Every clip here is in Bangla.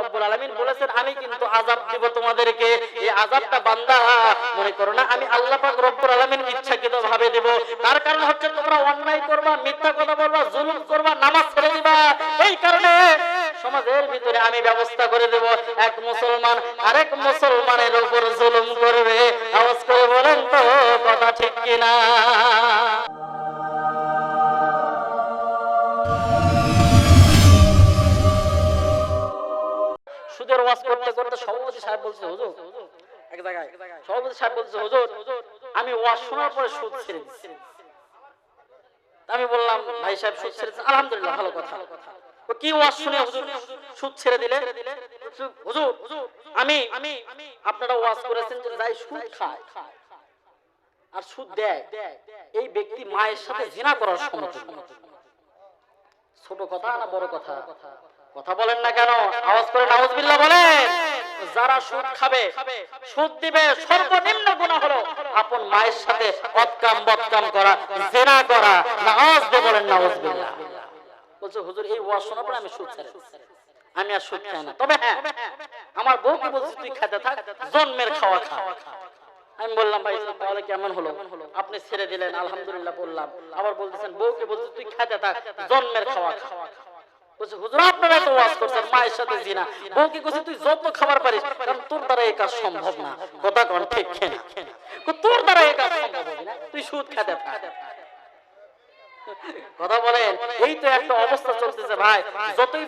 রব্বুল বলেছেন, আমি কিন্তু তোমাদেরকে। এই বান্দা, মনে করো না, আমি তার কারণ হচ্ছে তোমরা অন্যায় করবা, মিথ্যা কথা বলবা, জুলুম করবা, নামাজ দিবা। এই কারণে সমাজের ভিতরে আমি ব্যবস্থা করে দেব। এক মুসলমান আরেক মুসলমানের উপর জুলুম করবে। আওয়াজ করে বলেন তো, কথা ঠিক কিনা? সুদের ওয়াজ করতে করতে সভাপতি সাহেব বলছে, হুজুর, এক জায়গায় সভাপতি সাহেব বলছে, হুজুর, আমি ওয়াজ শোনার পরে সুদ ছেড়ে দিচ্ছি আমি বললাম, ভাই সাহেব, সুদ ছেড়ে। আলহামদুলিল্লাহ, ভালো কথা। ও কি ওয়াজ শুনে, হুজুর? সুদ ছেড়ে দিলে? হুজুর, আমি আমি আপনারা ওয়াজ করেছেন যে যাই সুদ খায় আর সুদ দেয়, এই ব্যক্তি মায়ের সাথে জিনা করার সমতুল্য ছোট কথা না বড় কথা? কথা বলেন না কেন? আওয়াজ করে নাউজবিল্লাহ বলেন। যারা সুদ খাবে, সুদ দিবে, সর্বনিম্ন গুনাহ হলো আপন মায়ের সাথে অতকাম বদকাম করা, জেনা করা নামাজ দিয়ে বলেন নাউজবিল্লাহ। বলছে, হুজুর, এই ওয়াজ শোনার পরে আমি সুদ ছেড়ে আমি আর সুদ খাই না। তবে হ্যাঁ আমার বউকে বলছি, তুই খেতে থাক, জন্মের খাওয়া খা। আমি বললাম, ভাই, তাহলে কেমন হলো? আপনি ছেড়ে দিলেন, আলহামদুলিল্লাহ বললাম। আবার বলতেছেন, বউকে বলছে, তুই খেতে থাক, জন্মের খাওয়া খা। এই তো একটা অবস্থা ভাই। যতই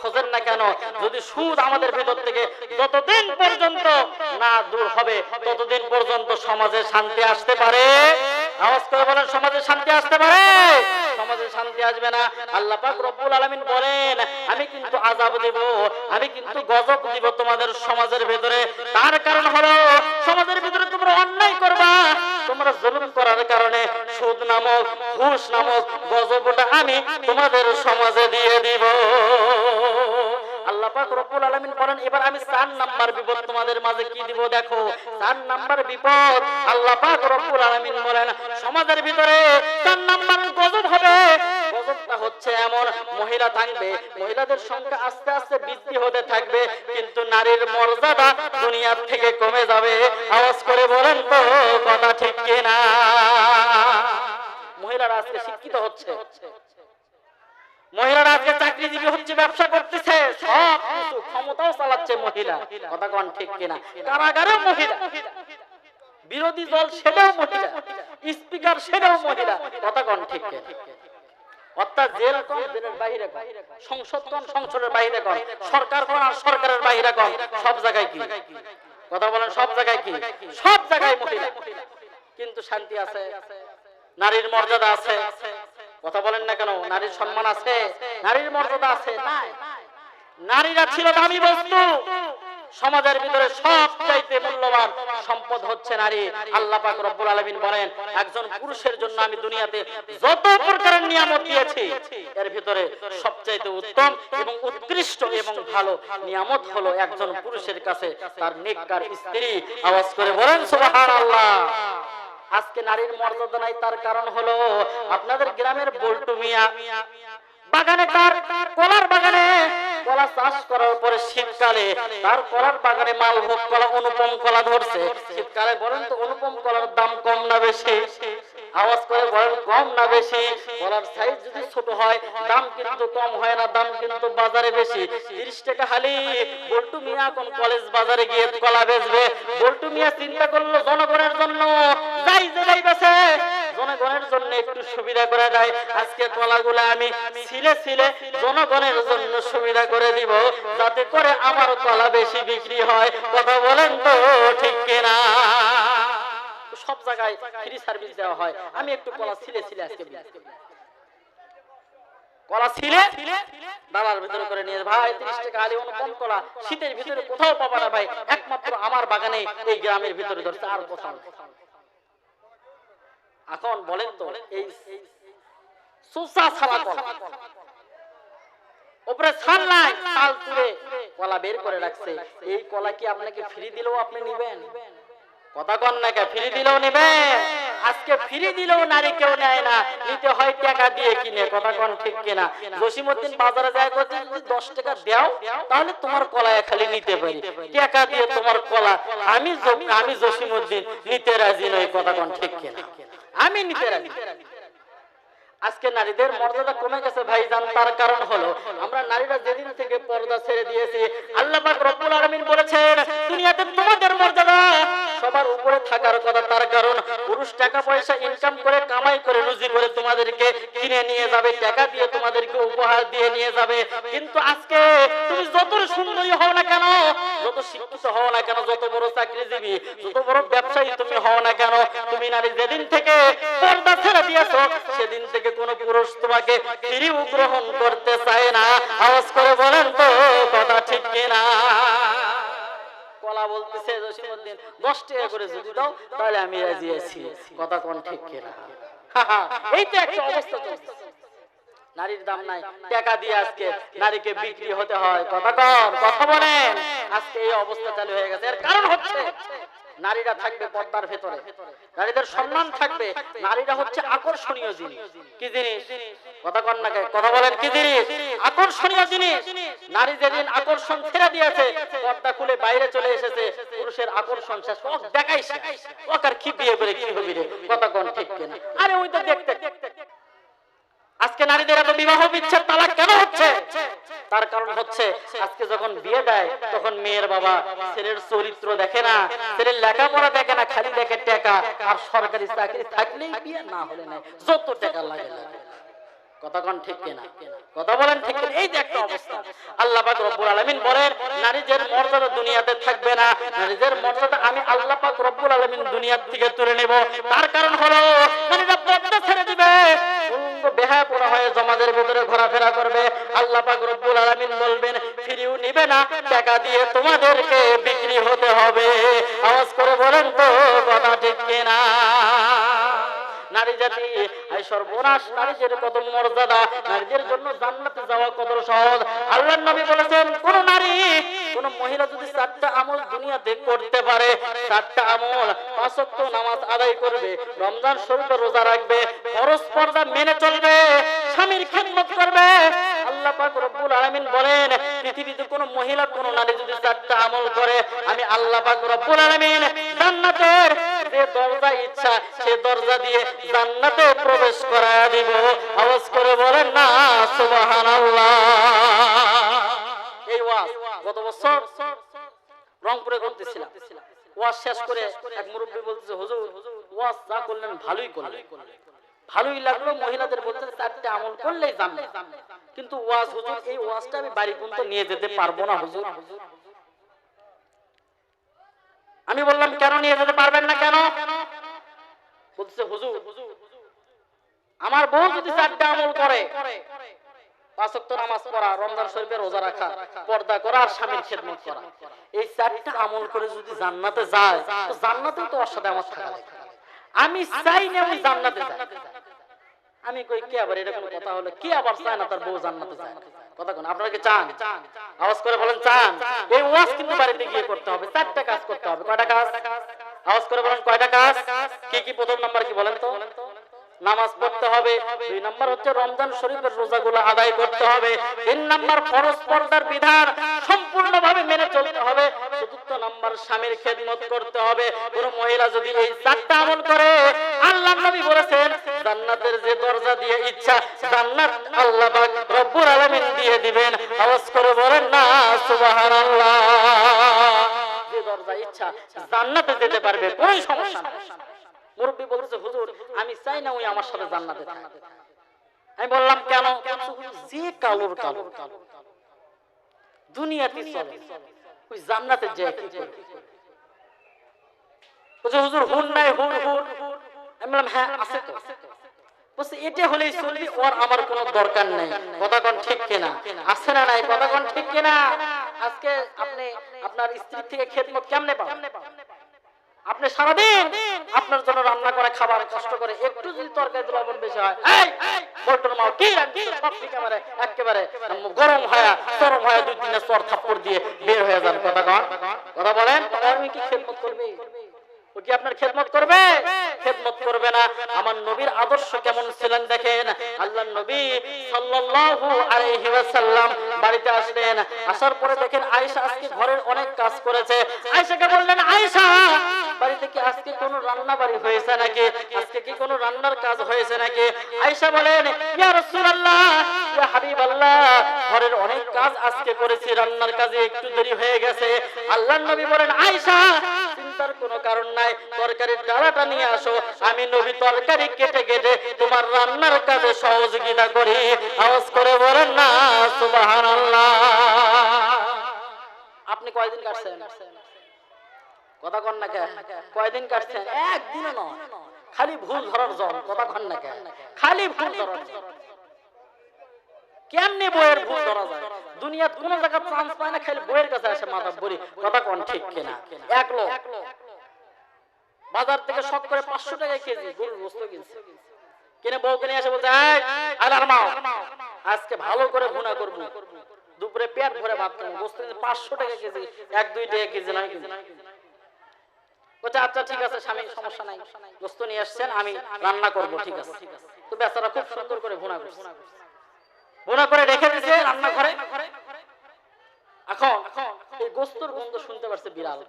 খোঁজেন না কেন, যদি সুদ আমাদের ভেতর থেকে যতদিন পর্যন্ত না দূর হবে, ততদিন পর্যন্ত সমাজে শান্তি আসতে পারে। আওয়াজ করে বলেন সমাজে শান্তি আসতে পারে? সমাজে শান্তি আসবে না। আল্লাহ পাক রব্বুল আলামিন বলেন আমি কিন্তু আযাব দেব আমি কিন্তু গজব দিব তোমাদের সমাজের ভেতরে। তার কারণ হলো সমাজের ভিতরে তোমরা অন্যায় করবা। তোমরা জুলুম করার কারণে সুদ নামক ঘুষ নামক গজবটা আমি তোমাদের সমাজে দিয়ে দিব। সমাজের ভিতরে চার নাম্বার গজব হবে। গজবটা হচ্ছে এমন, মহিলা থাকবে, মহিলাদের সংখ্যা আস্তে আস্তে বৃদ্ধি হতে থাকবে, কিন্তু নারীর মর্যাদা দুনিয়ার থেকে কমে যাবে। আওয়াজ করে বলেন তো, কথা ঠিক কিনা? মহিলারা আজকে শিক্ষিত হচ্ছে। মহিলারা আজকে চাকরিজীবী হচ্ছে, ব্যবসা করতেছে, সব কিছু, ক্ষমতাও চালাচ্ছে মহিলা। কথা কন ঠিক কিনা? কারাগারেও মহিলা। বিরোধী দল সেটাও মহিলা। স্পিকার সেটাও মহিলা। কথা কন ঠিক কিনা? অর্থাৎ জেল সংসদের বাইরে কম সরকার কম আর সরকারের বাইরে কম সব জায়গায় কি? কথা বলেন, সব জায়গায় কি? সব জায়গায় মহিলা। কিন্তু শান্তি আছে? নারীর মর্যাদা আছে? কথা বলেন না কেন? নারীর সম্মান আছে, নারীর মর্যাদা আছে নারীরা ছিল দামি বস্তু। সমাজের ভিতরে সব চাইতে মূল্যবান সম্পদ হচ্ছে নারী। আল্লাহ পাক রব্বুল আলামিন বলেন, একজন পুরুষের জন্য আমি দুনিয়াতে যত প্রকারের নিয়ামত দিয়েছি, এর ভিতরে সবচাইতে উত্তম এবং উৎকৃষ্ট এবং ভালো নিয়ামত হলো একজন পুরুষের কাছে তার নেককার স্ত্রী। আওয়াজ করে বলেন, সুবহানাল্লাহ। আজকে নারীর মর্যাদা নাই, তার কারণ হলো আপনাদের গ্রামের বল্টু মিয়া। বাগানে তার কলার বাগানে কলা চাষ করার পরে শীতকালে তার কলার বাগানে মালভোগ কলা অনুপম কলা ধরছে। শীতকালে বলেন তো, অনুপম কলার দাম কম না বেশি? আওয়াজ করে বলেন, কম না বেশি। কলার সাইজ যদি ছোট হয়, দাম কিন্তু কম হয় না, দাম কিন্তু বাজারে বেশি। তিরিশ টাকা হালি, বল্টু মিয়া কোন কলেজ বাজারে গিয়ে কলা বেচবে? বল্টু মিয়া চিন্তা করল, জনগণের জন্য। যাই যে যাই বেছে জনগণের জন্য একটু সুবিধা করে দেয়। আজকে কলাগুলো আমি ছিলে ছিলে জনগণের জন্য সুবিধা করে দিব, যাতে করে আমার কলা বেশি বিক্রি হয়। কথা বলেন তো, ঠিক কিনা? সব জায়গায় ফ্রি সার্ভিস দেওয়া হয়। আমি একটু কলা ছিলে ছিলে আজকে কলা ছিলে? ডালার ভিতরে করে নিয়ে ভাই, তিরিশ টাকা আলি অনুপম কলা? শীতের ভিতরে কোথাও পাবা না ভাই। একমাত্র আমার বাগানে এই গ্রামের ভিতরে ধরছে আর কোথাও এখন বলেন তো, এই সুসা ছাড়া কলা। উপরে ছাল নাই, ছাল তুলে কলা বের করে রাখছে। এই কলা কি আপনাকে ফ্রি দিলেও আপনি নিবেন? কথা কন না ফ্রি দিলেও নেবে। আজকে ফ্রি দিলেও নারী কেউ নেয় না। নিতে হয় টাকা দিয়ে কিনে, কথা কন ঠিক কিনা। জসিমুদ্দিন বাজারে যায় করতে যদি দশ টাকা দাও, তাহলে তোমার কলায় খালি নিতে পারি। টাকা দিয়ে তোমার কলা। আমি আমি জসিমুদ্দিন নিতে রাজি নই, কথা কন ঠিক কিনা? আমি নিতে রাজি। আজকে নারীদের মর্যাদা কমে গেছে ভাইজান, তার কারণ হলো আমরা নারীরা যেদিন থেকে পর্দা ছেড়ে দিয়েছি, আল্লাহ পাক রব্বুল আলামিন বলেছেন, দুনিয়াতে তোমাদের মর্যাদা সবার উপরে থাকার কথা, তার কারণ পুরুষ টাকা পয়সা ইনকাম করে, কামাই করে, রুজি করে তোমাদেরকে কিনে নিয়ে যাবে, টাকা দিয়ে তোমাদেরকে উপহার দিয়ে নিয়ে যাবে। কিন্তু আজকে তুমি যত সুন্দরী হও না কেন যত শিক্ষিত হও না কেন, যত বড় চাকরিজীবী, যত বড় ব্যবসায়ী তুমি হও না কেন, তুমি নারী যেদিন থেকে পর্দা ছেড়ে দিয়েছ, সেদিন থেকে কোন পুরুষ তোমাকে ফিরিও গ্রহণ করতে চায় না। আওয়াজ করে বলেন তো, কথা ঠিক কিনা? কলা বলতেছে জসিমুদ্দিন দশ টাকা করে যদি দাও, তাহলে আমি রাজি আছি। কথা কোন ঠিক কিনা? এই তো একটা অবস্থা চলছে। নারীর দাম নাই। টাকা দিয়ে আজকে নারীকে বিক্রি হতে হয়। কথা কর কথা বলেন। আজকে এই অবস্থা চালু হয়ে গেছে। এর কারণ হচ্ছে নারীরা থাকবে পর্দার ভেতরে। নারীদের সম্মান থাকবে। নারীরা হচ্ছে আকর্ষণীয় জিনিস। কি জিনিস? কথা কর না কথা বলেন কি জিনিস? আকর্ষণীয় জিনিস। নারী যেদিন আকর্ষণ ছেড়ে দিয়েছে পর্দা খুলে বাইরে চলে এসেছে। পুরুষের আকর্ষণ শেষ। ও দেখাই শেষ। ওকে আর কি বিয়ে করে কি হবি রে? কথা কন ঠিক কিনা? আরে ওই তো দেখতে। আজকে নারীদের এত বিবাহ বিচ্ছেদ তালাক কেন হচ্ছে? তার কারণ হচ্ছে, আজকে যখন বিয়ে দেয়, তখন মেয়ের বাবা ছেলের চরিত্র দেখে না, ছেলের লেখাপড়া দেখে না, খালি দেখে টাকা, আর সরকারি চাকরি থাকলেই বিয়ে না হলে নাই যত টাকা লাগে লাগে। কোন ঠিক কিনা? কথা বলেন ঠিক এই যে একটা অবস্থা। আল্লাহ পাক রব্বুল বলেন, নারীদের মর্যাদা দুনিয়াতে থাকবে না। নারীদের মর্যাদা আমি আল্লাহ পাক রব্বুল আলামিন দুনিয়া থেকে তুলে নেব। তার কারণ হলো, নারীরা ছেড়ে দিবে। হয়ে ভিতরে ঘোরাফেরা করবে। আল্লাহ পাক রব্বুল আলামিন বলবেন ফিরিও নিবে না। টাকা দিয়ে তোমাদেরকে বিক্রি হতে হবে। আওয়াজ করে বলেন তো সর্বনাশ নারীদের কত মর্যাদা, নারীদের জন্য জান্নাতে যাওয়া কত সহজ। আল্লাহর নবী বলেছেন, কোন নারী, কোন মহিলা যদি চারটা আমল দুনিয়াতে করতে পারে, চারটা আমল পাঁচ নামাজ আদায় করবে, রমজান শরীফে রোজা রাখবে, ফরজ মেনে চলবে, স্বামীর খেদমত করবে, আল্লাহ পাক রব্বুল আলামিন বলেন, পৃথিবীতে কোন মহিলা, কোন নারী যদি চারটা আমল করে, আমি আল্লাহ পাক রব্বুল আলামিন জান্নাতের যে দরজা ইচ্ছা, সে দরজা দিয়ে জান্নাতে প্রবেশ করায় দিব। আওয়াজ করে বলেন, না, সুবহানাল্লাহ। এই ওয়াজ গত বছর রংপুরে করতেছিলাম। ওয়াজ শেষ করে এক মুরব্বী বলতেছে, হুজুর, ওয়াজ যা করলেন ভালোই করলেন। ভালোই লাগল, মহিলাদের বলতে চারটে আমল করলেই জানবে কিন্তু ওয়াজ, হুজুর, এই ওয়াজটা আমি বাড়ি পর্যন্ত নিয়ে যেতে পারব না, হুজুর। আমি বললাম, কেন নিয়ে যেতে পারবেন না কেন? বলছে হুজুর, আমার বউ যদি চারটে আমল করে জান্নাতে তো আমি চাই না জান্নাতে আমি কই, কে আবার এরকম কথা হলো? কে আবার চায় না তার বউ জান্নাতে যায়? কথা কোন, আপনারা কি চান? আওয়াজ করে বলেন, চান। এই ওয়াজ কিন্তু বাড়িতে গিয়ে করতে হবে। চারটা হবে কয়টা কাজ? আওয়াজ করে বলেন কয়টা কাজ? কি কি প্রথম নাম্বার কি বলেন তো? নামাজ পড়তে হবে। দুই নাম্বার হচ্ছে রমজান শরীফের রোজাগুলো আদায় করতে হবে। তিন নাম্বার ফরজ বিধান সম্পূর্ণভাবে মেনে চলতে হবে। চতুর্থ নাম্বার স্বামীর খেদমত করতে হবে। কোন মহিলা যদি এই চারটা আমল করে আল্লাহ নবী বলেছেন, জান্নাতের যে দরজা দিয়ে ইচ্ছা, জান্নাত আল্লাহ পাক রব্বুল দিয়ে দিবেন। আওয়াজ করে বলেন না, সুবহানাল্লাহ। ইচ্ছা, জান্নাতে যেতে পারবে, কোনো সমস্যা মুরব্বী বলছে, হুজুর, আমি চাই না ওই আমার সাথে জান্নাতে আমি বললাম, কেন? যে কালোর কালো। দুনিয়াতে চলে। ওই জান্নাতে কি বলছে, হুজুর, হুন নাই, হুন হুন। আমি বললাম হ্যাঁ আছে তো। বলছে, এটা হলেই ওর আমার কোনো দরকার নেই। কথা কোন ঠিক কিনা? আছে না নাই? কথা কোন ঠিক কিনা? আজকে আপনি আপনার স্ত্রী থেকে খেদমত কেমনে পাবেন আপনি সারাদিন আপনার জন্য রান্না করে খাবার কষ্ট করে একটু যদি তরকারি লবণ বেশি হয় এই বলটোর মাও কি সব ঠিক একেবারে একেবারে গরম হয় গরম হয় দুই দিনের চর থাপ্পড় দিয়ে বের হয়ে যান। কথা কথা বলেন আমি কি খেদমত করবে? ও কি করবে? না। আমার নবীর আদর্শ কেমন ছিলেন দেখেন? নবী বাড়িতে আসলেন। আসার পরে দেখেন আয়েশা ঘরের অনেক কাজ করেছে। বললেন, আয়েশা! বাড়িতে কি, আজকে কোনো রান্না বাড়ি হয়েছে নাকি? আজকে কি কোনো রান্নার কাজ হয়েছে নাকি? আয়েশা বলেন ঘরের অনেক কাজ আজকে করেছি, রান্নার কাজে একটু দেরি হয়ে গেছে। আল্লাহর নবী বলেন, আয়েশা, চিন্তার কোনো কারণ নাই, তরকারির ডালাটা নিয়ে আসো, আমি নবী তরকারি কেটে কেটে তোমার রান্নার কাজে সহযোগিতা করি। আওয়াজ করে বলেন, না আপনি কয়দিন কাটছেন? কথা কন না কয়দিন একদিনও নয়। খালি ভুল ধরার জন কথা কন না খালি ভুল ধরার বইয়ের ভুল ধরা যায়? দুনিয়ার কোন চান্স পায় না খালি বইয়ের কাছে আসে মাথা কথা ঠিক কিনা? এক লোক। বাজার থেকে শখ করে পাঁচশো টাকা কেজি গরুর গোস্ত কিনছে। কিনে বউ কিনে এসে বলছে "এই, আলার মাও আজকে ভালো করে ভুনা করব। দুপুরে পেট ভরে ভাত খাব। গোস্ত পাঁচশো টাকা কেজি এক দুই টাকা কেজি নয় কেজি বলছে আচ্ছা ঠিক আছে, স্বামী, সমস্যা নাই। নিয়ে আসছেন, আমি রান্না করব, ঠিক আছে। তো বেচারা খুব সুন্দর করে ভুনা করছে। ভুনা করে রেখে দিয়েছে এখন এই গোস্তর গন্ধ শুনতে পারছে বিড়াল।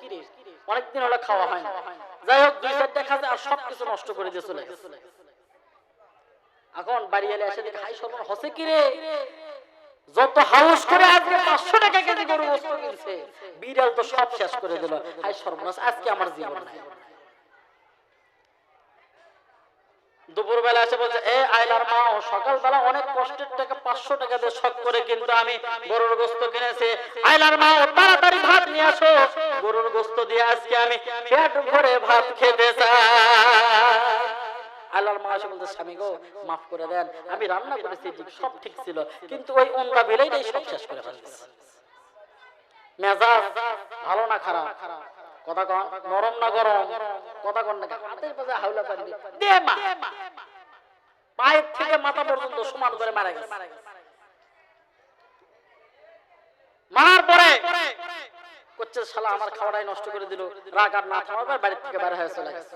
কি রে? অনেকদিন হলো খাওয়া হয় না। যাই হোক, দুই চারটা খাতে আর সব কিছু নষ্ট করে দিয়ে চলে এখন বাড়ি এলে এসে দেখে হাই সর্বনাশ, হসে কি রে? যত হাউস করে আজকে পাঁচশো টাকা কেজি গরু গোস্ত কিনছে, বিড়াল তো সব শেষ করে দিল। হাই সর্বনাশ, আজকে আমার জীবন নাই। দুপুর বেলা এসে বলছে, এ আইলার মা অনেক কষ্টের টাকা, পাঁচশো টাকা দিয়ে শখ করে কিন্তু আমি গরুর গোস্ত কিনেছি। আইলার মা তাড়াতাড়ি ভাত নিয়ে আসো। গরুর গোস্ত দিয়ে আজকে আমি পেট ভরে ভাত খেতে চাই। আল্লাহর মা এসে বলতে স্বামী গো, মাফ করে দেন। আমি রান্না করেছি সব ঠিক ছিল। কিন্তু ওই ওন্দা বেলেই সব শেষ করে ফেলছে। মেজাজ ভালো না খারাপ? কথা কন, নরম না গরম? কথা কন না হাতের পাশে হাওলা পারবি দে মা। পায়ের থেকে মাথা পর্যন্ত সমান করে মারা গেছে। মার পরে করছে, শালা, আমার খাওয়াটাই নষ্ট করে দিল। রাগ আর না থামাবার বাড়ির থেকে বের হয়ে চলে গেছে।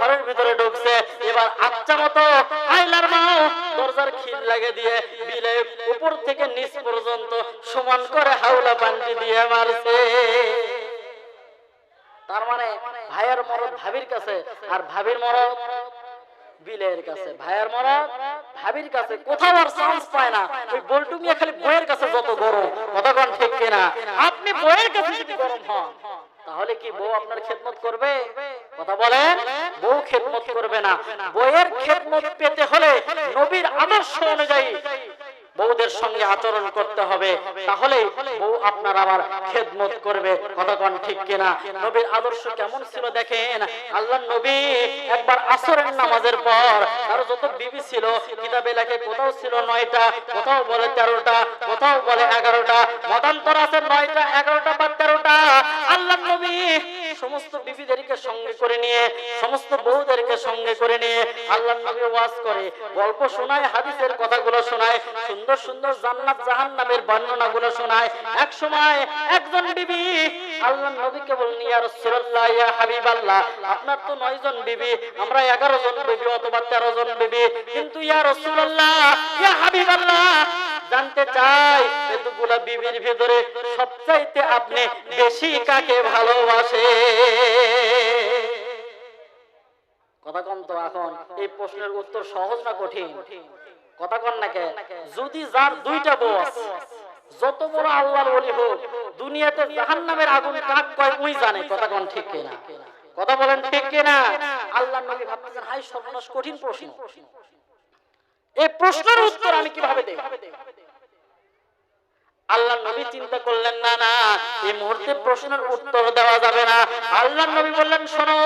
ঘরের ভিতরে ঢুকছে, এবার আচ্ছা মতো আইলার মাও দরজার খিল লাগে দিয়ে বিলে উপর থেকে নিচ পর্যন্ত সমান করে হাওলা পান্তি দিয়ে মারছে। তার মানে ভাইয়ের মরদ ভাবির কাছে, আর ভাবির মরদ বিলের কাছে। ভাইয়ের মরা ভাবির কাছে কোথাও আর চান্স পায় না। ওই বল্টু মিয়া খালি বইয়ের কাছে যত গরম কতক্ষণ ঠিক কিনা? আপনি বইয়ের কাছে যদি গরম হন তাহলে কি বউ আপনার খেদমত করবে? কথা বলেন বউ খেদমত করবে না। বইয়ের খেদমত পেতে হলে নবীর আদর্শ অনুযায়ী বউদের সঙ্গে আচরণ করতে হবে, তাহলে বউ আপনার আবার খেদমত করবে। কতক্ষণ ঠিক কিনা? নবীর আদর্শ কেমন ছিল দেখেন? আল্লাহ নবী একবার আসরের নামাজের পর আর যত বিবি ছিল, কিতাবে লেখে কোথাও ছিল নয়টা, কোথাও বলে তেরোটা, কোথাও বলে এগারোটা, মতান্তর আছে নয়টা, এগারোটা বা তেরোটা। আল্লাহ নবী সমস্ত বিবিদেরকে সঙ্গে করে নিয়ে, সমস্ত বউদেরকে সঙ্গে করে নিয়ে আল্লাহ নবী ওয়াজ করে। গল্প শোনায়, হাদিসের কথাগুলো শোনায়, সুন্দর সুন্দর জান্নাত জাহান্নামের বর্ণনাগুলো শোনায়। এক সময় একজন বিবি আল্লাহ নবীকে বললেন, ইয়া রাসূলুল্লাহ, ইয়া হাবিবাল্লাহ, আপনার তো নয় জন বিবি, আমরা 11 জন বিবি অথবা 13 জন বিবি। কিন্তু ইয়া রাসূলুল্লাহ, ইয়া হাবিবাল্লাহ জানতে চাই এতগুলা বিবির ভিতরে সবচাইতে আপনি বেশি কাকে ভালোবাসে কথা কম তো এখন, এই প্রশ্নের উত্তর সহজ না কঠিন? কথা কন না কে যদি যার দুইটা আছে যত বড় আল্লাহর ওলি হোক, দুনিয়াতে জাহান্নামের আগুন কাক কয় ওই জানে, কথা কন ঠিক কিনা? কথা বলেন ঠিক কিনা? আল্লাহর নবী ভাবতেছেন হাই সর্বনাশ কঠিন প্রশ্ন। এই প্রশ্নের উত্তর আমি কীভাবে দেব? আল্লাহ নবী চিন্তা করলেন, না না, এই মুহূর্তে প্রশ্নের উত্তর দেওয়া যাবে না। আল্লাহ নবী বললেন, শোনো,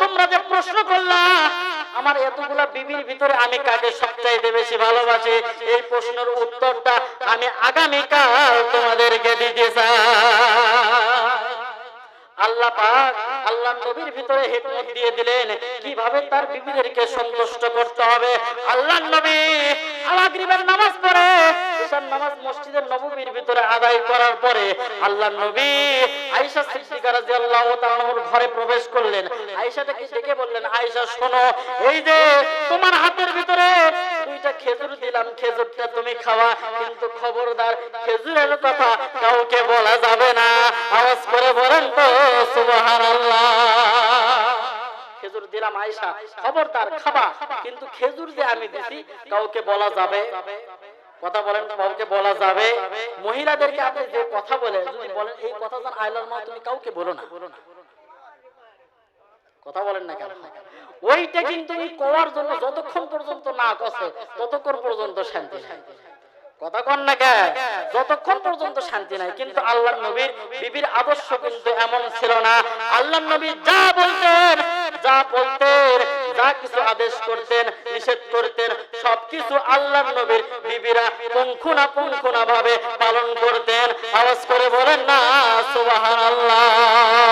তোমরা যে প্রশ্ন করলা, আমার এতগুলা বিবির ভিতরে আমি কাকে সবচাইতে বেশি ভালোবাসি? এই প্রশ্নের উত্তরটা আমি আগামীকাল তোমাদেরকে দিতে চাই। আল্লাহ পাক আল্লাহ নবীর ভিতরে হিকমত দিয়ে দিলেন। কীভাবে তার বিবিদেরকে সন্তুষ্ট করতে হবে? আল্লাহ নবী মাগরিবের নামাজ পড়ে। ঈশার নামাজ মসজিদের নববীর ভিতরে আদায় করার পরে আল্লাহ নবী আয়েশা সিদ্দিকা রাদিয়াল্লাহু তাআলার ঘরে প্রবেশ করলেন। আয়েশাটাকে ডেকে বললেন, আয়েশা, শোনো, এই যে তোমার হাতের ভিতরে দুইটা খেজুর দিলাম, খেজুরটা তুমি খাওয়া, কিন্তু খবরদার খেজুরের কথা কাউকে বলা যাবে না। আওয়াজ করে বলেন তো, সুবহানাল্লাহ। বলা বলা মহিলাদেরকে আপনি যে কথা বলে যদি বলেন, এই কথা যেন আইলার মা, তুমি কাউকে বলো না। কথা বলেন না কেন? ওইটা কিন্তু এই কোয়ার জন্য যতক্ষণ পর্যন্ত না কষে ততক্ষণ পর্যন্ত শান্তি কথা কন না কে যতক্ষণ পর্যন্ত শান্তি নাই, কিন্তু আল্লাহ নবীর বিবির আদর্শ কিন্তু এমন ছিল না। আল্লাহ নবী যা বলতেন যা বলতেন, যা কিছু আদেশ করতেন, নিষেধ করতেন, সবকিছু আল্লাহ নবীর বিবিরা পঙ্খুনা পঙ্খুনা ভাবে পালন করতেন। আওয়াজ করে বলেন না, সুবহানাল্লাহ।